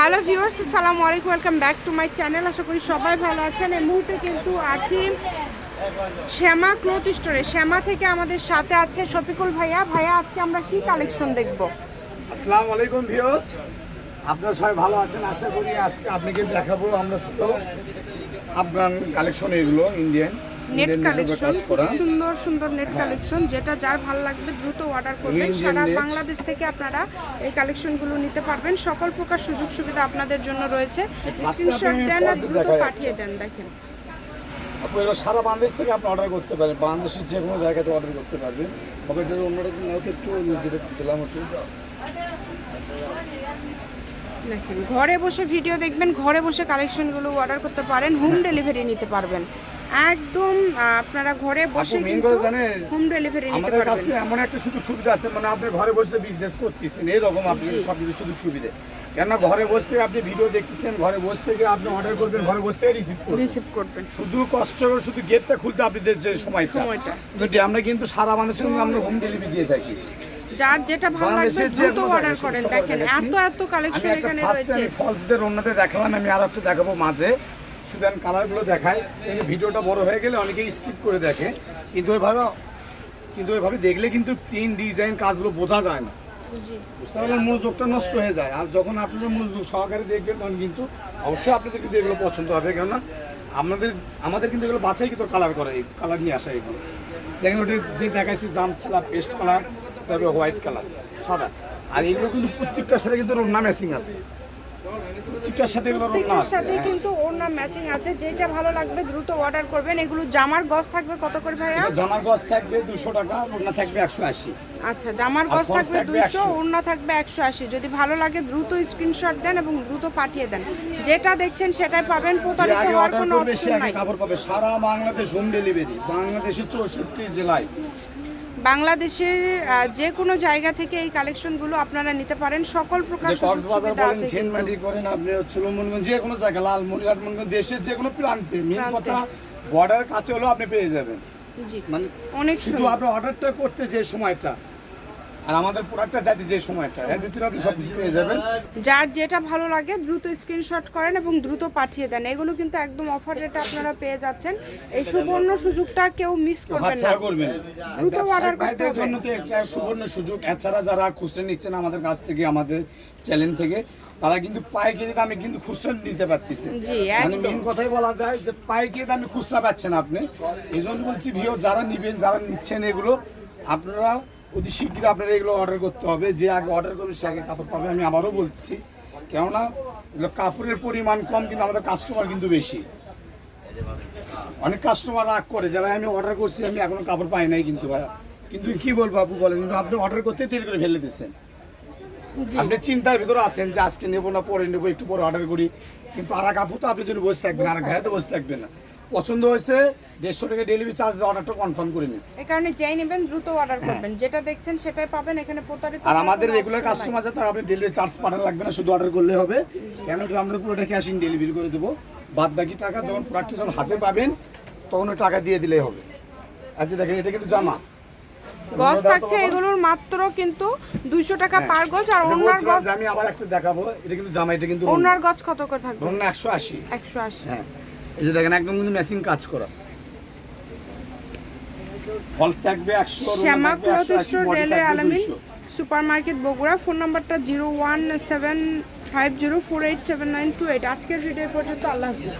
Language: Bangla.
হ্যালো ভিউয়ার্স, আসসালামু আলাইকুম, welcome back to my channel. আশা করি সবাই ভালো আছেন। এই মুহূর্তে কিন্তু আছি শ্যামা ক্লথ স্টোরে। শ্যামা থেকে আমাদের সাথে আছে শফিকুল ভাইয়া। ভাইয়া, আজকে আমরা কি কালেকশন দেখব? আসসালামু আলাইকুম ভিউজ আপনারা সবাই ভালো আছেন? আশা করি আজকে আপনাকে দেখাবো আমরা ছোট আফগান কালেকশন এগুলো ইন্ডিয়ান নেট কালেকশন সুন্দর সুন্দর নেট কালেকশন যেটা যার ভালো লাগবে দ্রুত অর্ডার করবেন। সারা বাংলাদেশ থেকে আপনারা এই কালেকশনগুলো নিতে পারবেন। সকল প্রকার সুযোগ সুবিধা আপনাদের জন্য রয়েছে। স্ক্রিনশট দেন আর দ্রুত পাঠিয়ে দেন দেখেন। আপনি সারা বাংলাদেশ থেকে আপনি অর্ডার করতে পারেন। বাংলাদেশের যে কোনো জায়গাতে অর্ডার করতে পারবেন। তবে এটা অন্যরকম একটু দিলাম একটু। দেখেন ঘরে বসে ভিডিও দেখবেন ঘরে বসে কালেকশনগুলো অর্ডার করতে পারেন হোম ডেলিভারি নিতে পারবেন। একদম আপনারা ঘরে বসে কিন্তু হোম ডেলিভারি নিতে আমাদের কাছে এমন একটা সুযোগ সুবিধা আছে মানে আপনি ঘরে বসে বিজনেস করতেছেন এরকম আপনি সব কিছু সুযোগ সুবিধা। কেননা ঘরে বসে থেকে আপনি ভিডিও দেখতেছেন ঘরে বসে থেকে আপনি অর্ডার করবেন ঘরে বসে থেকে রিসিভ করবেন। রিসিভ করবেন। শুধু কষ্ট করে শুধু গেটটা খুলতে আপনাদের যে সময়টা। সময়টা। আমরা কিন্তু সারা মানুষের আমরা হোম ডেলিভারি দিয়ে থাকি। যার যেটা ভালো লাগবে দ্রুত অর্ডার করেন। দেখেন এত এত কালেকশন এখানে রয়েছে। ফলসদের অন্যতে দেখালাম আমি আর একটা দেখাবো মাঝে। শুধু আমি কালারগুলো দেখাই কিন্তু ভিডিওটা বড় হয়ে গেলে অনেকেই স্কিপ করে দেখে। কিন্তু ওইভাবে কিন্তু ওইভাবে দেখলে কিন্তু প্রিন্ট ডিজাইন কাজগুলো বোঝা যায় না। বুঝতে পারলেন? মনোযোগটা নষ্ট হয়ে যায়। আর যখন আপনারা মনোযোগ সহকারে দেখবেন তখন কিন্তু অবশ্যই আপনাদের কিন্তু এগুলো পছন্দ হবে। কেননা আমাদের আমাদের কিন্তু এগুলো বাছাই কিন্তু কালার করে এই কালার নিয়ে আসা এগুলো। দেখেন ওটা যে দেখাইছে জামছিলা পেস্ট কালার তারপরে হোয়াইট কালার সাদা আর এগুলো কিন্তু প্রত্যেকটার সাথে কিন্তু রন্না ম্যাচিং আছে। প্রত্যেকটার সাথে এগুলো সাথে হ্যাঁ। কিন্তু ওড়না ম্যাচিং আছে যেটা ভালো লাগবে দ্রুত অর্ডার করবেন। এগুলো জামার গজ থাকবে কত করে ভাইয়া? জামার গজ থাকবে দুশো টাকা রন্না থাকবে একশো আশি। আচ্ছা জামার গজ থাকবে 100 ওড়না থাকবে একশো আশি। যদি ভালো লাগে দ্রুত স্ক্রিনশট দেন এবং দ্রুত পাঠিয়ে দেন। যেটা দেখছেন সেটাই পাবেন। প্রতারিত হওয়ার কোনো অপশন নাই। সারা বাংলাদেশ হোম ডেলিভারি বাংলাদেশের চৌষট্টি জেলায়। বাংলাদেশের যে কোনো জায়গা থেকে এই কালেকশনগুলো আপনারা নিতে পারেন। সকল প্রকার কক্সবাজার সুবিধা বলেন সেনমাটি করেন আপনি হচ্ছে মনগঞ্জ যে কোনো জায়গা লালমনিরহাট মনগঞ্জ দেশের যে কোনো প্রান্তে মেন কথা বর্ডার কাছে হলেও আপনি পেয়ে যাবেন। মানে অনেক শুধু আপনি অর্ডারটা করতে যে সময়টা আর আমাদের প্রোডাক্টটা যাতে যে সময়টা এর ভিতরে আপনি সব কিছু পেয়ে যাবেন। যার যেটা ভালো লাগে দ্রুত স্ক্রিনশট করেন এবং দ্রুত পাঠিয়ে দেন। এগুলো কিন্তু একদম অফার রেটে আপনারা পেয়ে যাচ্ছেন। এই সুবর্ণ সুযোগটা কেউ মিস করবেন না। করবেন দ্রুত order করতে হবে। জন্য তো একটা সুবর্ণ সুযোগ। এছাড়া যারা খুচরা নিচ্ছেন আমাদের কাছ থেকে আমাদের চ্যানেল থেকে তারা কিন্তু পাইকারি দামে কিন্তু খুচরা নিতে পারতেছে। মানে মেন কথাই বলা যায় যে পাইকারি দামে খুচরা পাচ্ছেন আপনি। এই জন্য বলছি ভিও যারা নিবেন যারা নিচ্ছেন এগুলো আপনারা অতি শীঘ্রই আপনারা এগুলো অর্ডার করতে হবে। যে আগে অর্ডার করবে সে আগে কাপড় পাবে। আমি আবারও বলছি কেননা এগুলো কাপড়ের পরিমাণ কম কিন্তু আমাদের কাস্টমার কিন্তু বেশি। অনেক কাস্টমার রাগ করে যে ভাই আমি অর্ডার করছি আমি এখনও কাপড় পাই নাই কিন্তু ভাই কিন্তু কি বলব আপু বলেন কিন্তু আপনি অর্ডার করতে দেরি করে ফেলে দিচ্ছেন আপনি চিন্তার ভিতরে আছেন যে আজকে নেব না পরে নেব একটু পরে অর্ডার করি। কিন্তু আর কাপড় তো আপনি যদি বসে থাকবেন আর ঘায়ে তো বসে থাকবেন না। পছন্দ হয়েছে দেড়শো টাকা ডেলিভারি চার্জ অর্ডারটা কনফার্ম করে নিস এই কারণে যাই নেবেন দ্রুত অর্ডার করবেন। যেটা দেখছেন সেটাই পাবেন এখানে প্রতারিত আর আমাদের রেগুলার। কাস্টমার যাতে আপনি ডেলিভারি চার্জ পাঠানো লাগবে না শুধু অর্ডার করলে হবে। কেন আমরা পুরোটা ক্যাশ ইন ডেলিভারি করে দেবো। বাদ বাকি টাকা যখন প্রোডাক্টটা যখন হাতে পাবেন তখন টাকা দিয়ে দিলেই হবে। আচ্ছা দেখেন এটা কিন্তু জামা। গজ থাকছে এগুলোর মাত্র কিন্তু দুইশো টাকা পার গজ আর ওনার গজ আমি আবার একটা দেখাবো এটা কিন্তু জামা এটা কিন্তু ওনার গজ কত করে থাকবে? আশি। একশো আশি। হ্যাঁ। এই যে দেখেন একদম কিন্তু ম্যাচিং কাজ করা। ফলস থাকবে একশো Shyama cloth store railway Alamin super Bogura phone নাম্বারটা zero one seven five zero four eight seven nine two eight. আজকের ভিডিও পর্যন্ত আল্লাহ হাফিজ।